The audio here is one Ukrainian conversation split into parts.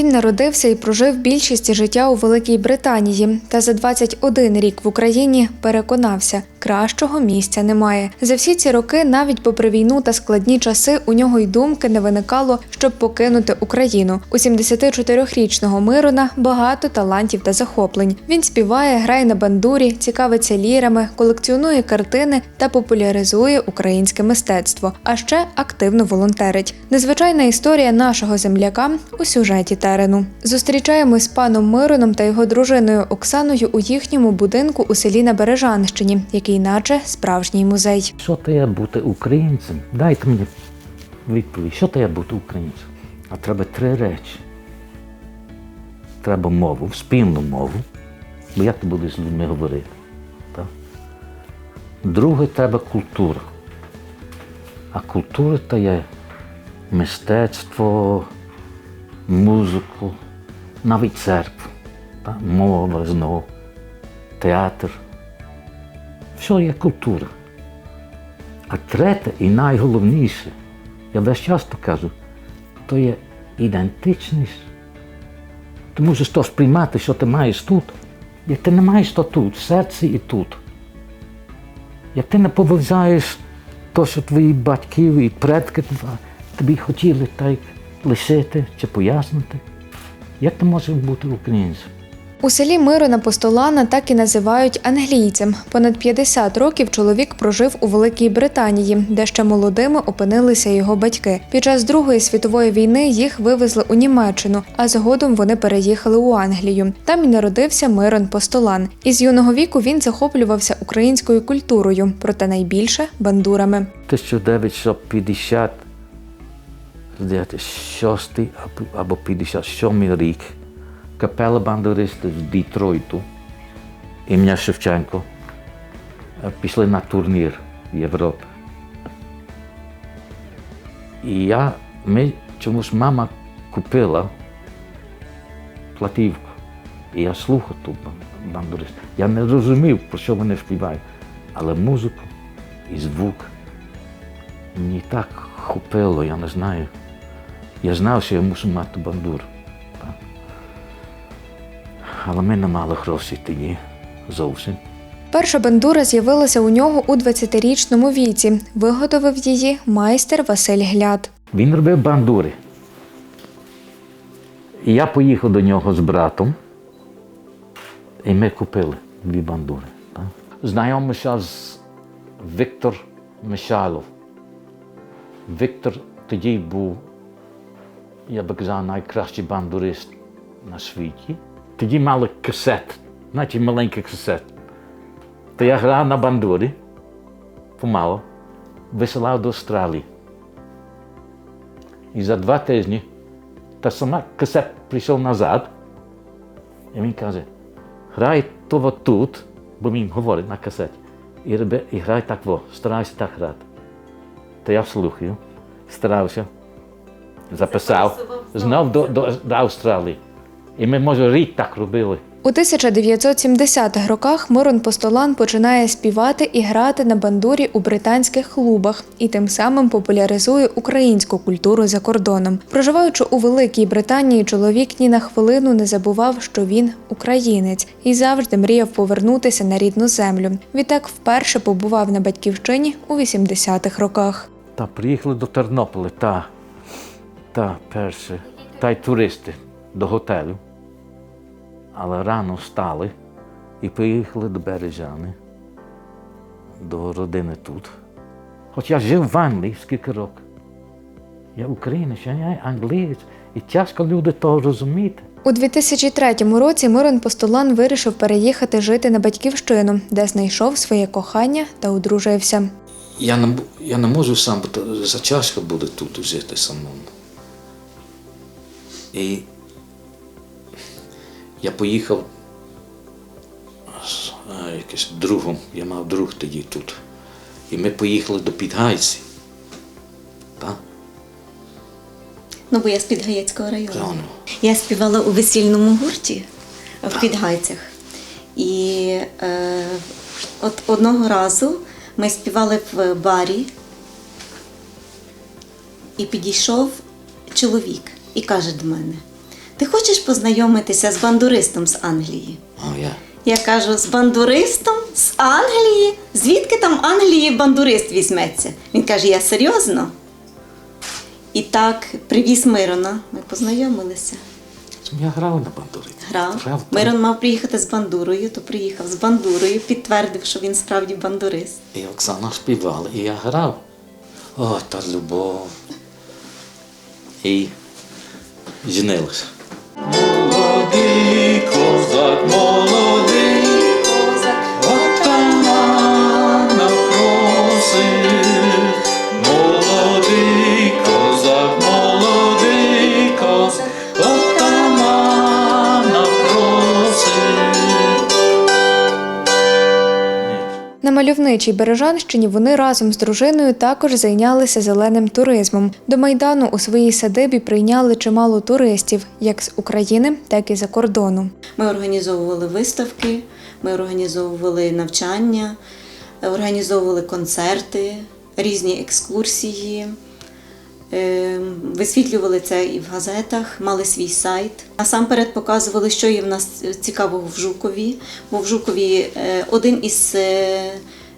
Він народився і прожив більшість життя у Великій Британії, та за 21 рік в Україні переконався, кращого місця немає. За всі ці роки, навіть попри війну та складні часи, у нього й думки не виникало, щоб покинути Україну. У 74-річного Мирона багато талантів та захоплень. Він співає, грає на бандурі, цікавиться лірами, колекціонує картини та популяризує українське мистецтво, а ще активно волонтерить. Незвичайна історія нашого земляка у сюжеті терену. Зустрічаємось з паном Мироном та його дружиною Оксаною у їхньому будинку у селі на Бережанщині, який наче справжній музей. Що є бути українцем? Дайте мені відповідь, що є бути українцем? А треба три речі. Треба мову, спільну мову, бо як ти будеш з людьми говорити? Так? Друге, треба культура. А культура то є мистецтво, музику, навіть церква, так? мова знову, театр. Все є культура. А третє і найголовніше, я весь часто кажу, то є ідентичність. Ти можеш то сприймати, що ти маєш тут, як ти не маєш то тут, в серці і тут. Як ти не поважаєш то, що твої батьки і предки тобі хотіли так лишити чи пояснити, як ти можеш бути українцем? У селі Мирона Постолана так і називають англійцем. Понад 50 років чоловік прожив у Великій Британії, де ще молодими опинилися його батьки. Під час Другої світової війни їх вивезли у Німеччину, а згодом вони переїхали у Англію. Там і народився Мирон Постолан. Із юного віку він захоплювався українською культурою, проте найбільше бандурами. 1950 здається, шостий або- або 57 рік капела бандуристів з Дітройту ім'я Шевченко е, пішли на турнір в Європі. І я, ми, чомусь мама купила платівку. І я слухав ту бан- бандурист. Я не розумів, про що вони співають. Але музику і звук мені так хопило, я не знаю. Я знав, що я мушу мати бандуру. Але ми не мали грошей тоді зовсім. Перша бандура з'явилася у нього у 20-річному віці. Виготовив її майстер Василь Гляд. Він робив бандури. І я поїхав до нього з братом, і ми купили дві бандури. Так? Знайомився з Віктор Мишайлов. Віктор тоді був, я би казав, найкращий бандурист на світі. Тоді мали касет, знаєте, маленький касет. То я грав на бандурі, помало, висилав до Австралії. І за два тижні та сама касет прийшов назад. І він каже, грай того тут, бо він говорить на касеті. І, і грай так во, старайся так грати. То я слухаю, старався, записав, знов до, до, до Австралії. І ми, може, рік так робили. У 1970-х роках Мирон Постолан починає співати і грати на бандурі у британських клубах і тим самим популяризує українську культуру за кордоном. Проживаючи у Великій Британії, чоловік ні на хвилину не забував, що він українець і завжди мріяв повернутися на рідну землю. Відтак вперше побував на батьківщині у 80-х роках. Та приїхали до Тернополя, та, та перше, та й туристи до готелю. Але рано встали і поїхали до Бережани, до родини тут. Хоч я жив в Англії скільки років. Я українець, я англієць, і тяжко люди того розуміти. У 2003 році Мирон Постолан вирішив переїхати жити на батьківщину, де знайшов своє кохання та одружився. Я не, я не можу сам, бо то зачаска буде тут жити самому. І я поїхав з а, якимось другом, я мав друг тоді тут. І ми поїхали до Підгайці. Так? Ну, бо я з Підгаєцького району. Району. Я співала у весільному гурті в Підгайцях. І е, от одного разу ми співали в барі, і підійшов чоловік і каже до мене: Ти хочеш познайомитися з бандуристом з Англії? А я. Я кажу, з бандуристом з Англії? Звідки там Англії бандурист візьметься? Він каже, я серйозно. І так привіз Мирона. Ми познайомилися. Я грав на бандурі. Грав. Грав. Мирон мав приїхати з бандурою, то приїхав з бандурою, підтвердив, що він справді бандурист. І Оксана співала, і я грав. О, та любов. І женилися. На мальовничій Бережанщині вони разом з дружиною також зайнялися зеленим туризмом. До майдану у своїй садибі прийняли чимало туристів, як з України, так і за кордону. Ми організовували виставки, ми організовували навчання, організовували концерти, різні екскурсії. Е, Висвітлювали це і в газетах, мали свій сайт. Насамперед показували, що є в нас цікавого в Жукові. Бо в Жукові е, один із е,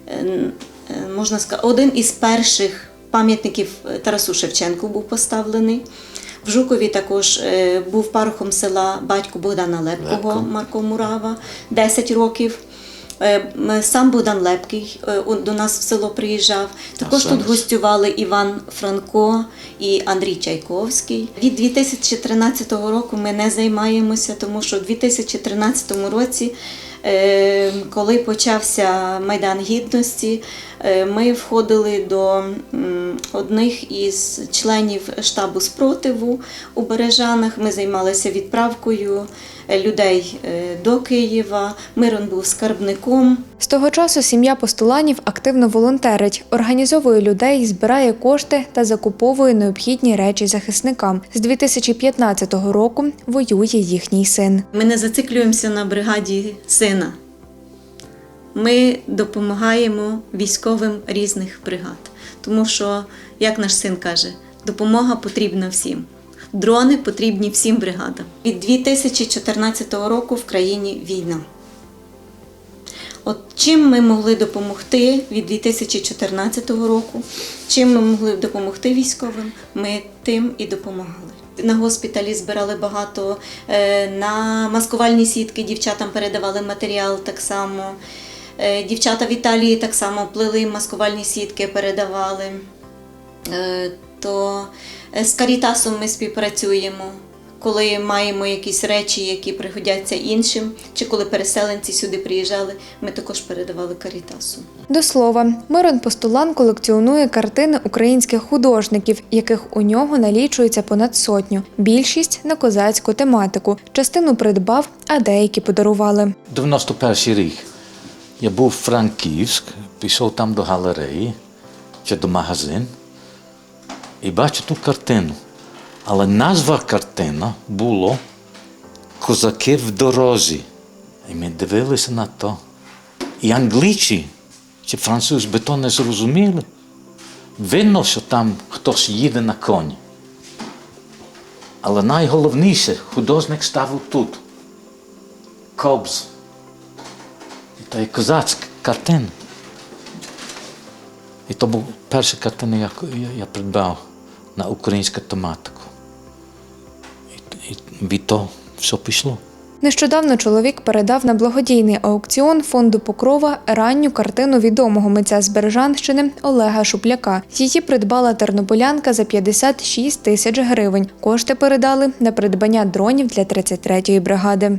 е, можна сказати, один із перших пам'ятників Тарасу Шевченку був поставлений. В Жукові також був парохом села батько Богдана Лепкого Марко Мурава 10 років. Е, Сам Богдан Лепкий е, до нас в село приїжджав. Також тут гостювали Іван Франко і Андрій Чайковський. Від 2013 року ми не займаємося, тому що в 2013 році, е, коли почався Майдан Гідності, ми входили до одних із членів штабу спротиву у Бережанах. Ми займалися відправкою е, людей е, до Києва. Мирон був скарбником. З того часу сім'я постуланів активно волонтерить, організовує людей, збирає кошти та закуповує необхідні речі захисникам. З 2015 року воює їхній син. Ми не зациклюємося на бригаді сина. Ми допомагаємо військовим різних бригад. Тому що, як наш син каже, допомога потрібна всім. Дрони потрібні всім бригадам. Від 2014 року в країні війна. От чим ми могли допомогти від 2014 року, чим ми могли допомогти військовим, ми тим і допомагали. На госпіталі збирали багато, е, на маскувальні сітки дівчатам передавали матеріал так само. Е, Дівчата в Італії так само плели маскувальні сітки, передавали. Е, То е, з Карітасом ми співпрацюємо. Коли маємо якісь речі, які пригодяться іншим, чи коли переселенці сюди приїжджали, ми також передавали Карітасу. До слова, Мирон Постулан колекціонує картини українських художників, яких у нього налічується понад сотню. Більшість на козацьку тематику. Частину придбав, а деякі подарували. 91 рік. Я був в Франківськ, пішов там до галереї чи до магазин і бачу ту картину. Але назва картина було Козаки в дорозі. І ми дивилися на то. І англійці чи французи би то не зрозуміли. Видно, що там хтось їде на коні. Але найголовніше, художник ставив тут. Кобз. То є козацька картина. І то був перша картина, яку я придбав на українську тематику. І, і від того все пішло. Нещодавно чоловік передав на благодійний аукціон фонду Покрова ранню картину відомого митця з Бережанщини Олега Шупляка. Її придбала тернополянка за 56 тисяч гривень. Кошти передали на придбання дронів для 33-ї бригади.